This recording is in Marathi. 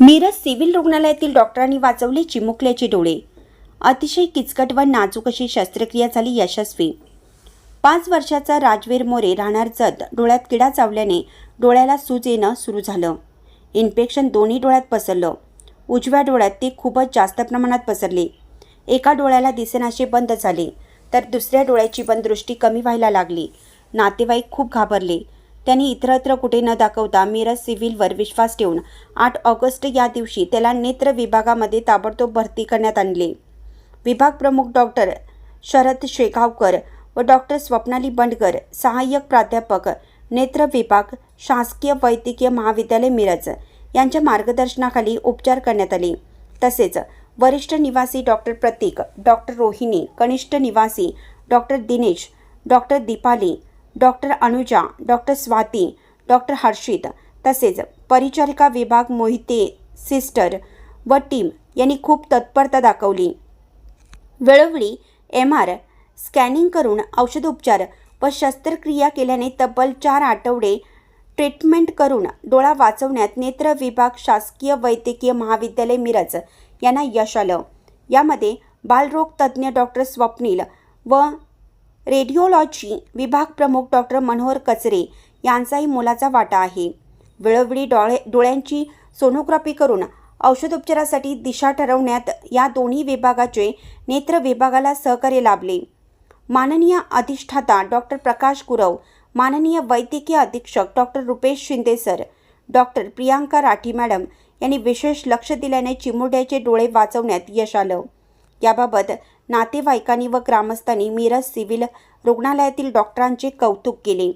मिरज सिव्हिल रुग्णालयातील डॉक्टरांनी वाचवले चिमुकल्याचे डोळे. अतिशय किचकट व नाजूक अशी शस्त्रक्रिया झाली यशस्वी. पाच वर्षाचा राजवीर मोरे राहणार जत डोळ्यात किडा चावल्याने डोळ्याला सूज येणं सुरू झालं. इन्फेक्शन दोन्ही डोळ्यात पसरलं. उजव्या डोळ्यात ते खूपच जास्त प्रमाणात पसरले. एका डोळ्याला दिसेनाशे बंद झाले तर दुसऱ्या डोळ्याची पण दृष्टी कमी व्हायला लागली. नातेवाईक खूप घाबरले. त्यांनी इतरत्र कुठे न दाखवता मिरज सिव्हिलवर विश्वास ठेवून आठ ऑगस्ट या दिवशी त्याला नेत्र विभागामध्ये ताबडतोब भरती करण्यात आणले. विभाग प्रमुख डॉक्टर शरद शेगावकर व डॉक्टर स्वप्नाली बंडकर सहाय्यक प्राध्यापक नेत्र विभाग शासकीय वैद्यकीय महाविद्यालय मिरज यांच्या मार्गदर्शनाखाली उपचार करण्यात आले. तसेच वरिष्ठ निवासी डॉक्टर प्रतीक डॉक्टर रोहिणी कनिष्ठ निवासी doctor Dinesh doctor Deepali doctor Anuja doctor Swati doctor Harshit तसेच परिचारिका विभाग मोहिते सिस्टर व टीम यांनी खूप तत्परता दाखवली. वेळोवेळी एम आर स्कॅनिंग करून औषधोपचार व शस्त्रक्रिया केल्याने तब्बल चार आठवडे ट्रीटमेंट करून डोळा वाचवण्यात नेत्र विभाग शासकीय वैद्यकीय महाविद्यालय मिरज यांना यश आलं. यामध्ये बालरोग तज्ज्ञ डॉक्टर स्वप्नील व रेडिओलॉजी विभाग प्रमुख डॉक्टर मनोहर कचरे यांचाही मोलाचा वाटा आहे. वेळोवेळी डोळे डोळ्यांची सोनोग्राफी करून औषधोपचारासाठी दिशा ठरवण्यात या दोन्ही विभागाचे नेत्र विभागाला सहकार्य लाभले. माननीय अधिष्ठाता डॉक्टर प्रकाश गुरव माननीय वैद्यकीय अधीक्षक doctor Rupesh Shinde sir doctor Priyanka Rathi madam यांनी विशेष लक्ष दिल्याने चिमुरड्याचे डोळे वाचवण्यात यश आलं. याबाबत नातेवाईकांनी व ग्रामस्थांनी मिरज सिव्हिल रुग्णालयातील डॉक्टरांचे कौतुक केले.